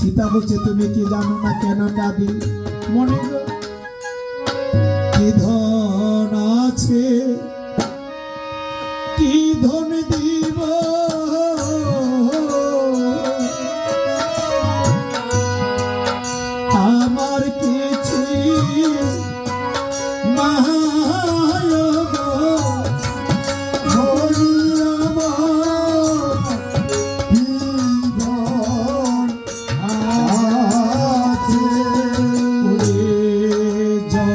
সীতা বলছে, তুমি কি জানো না কেন কাঁদি মনে কি ধন আছে? কি ধন দিব? আমার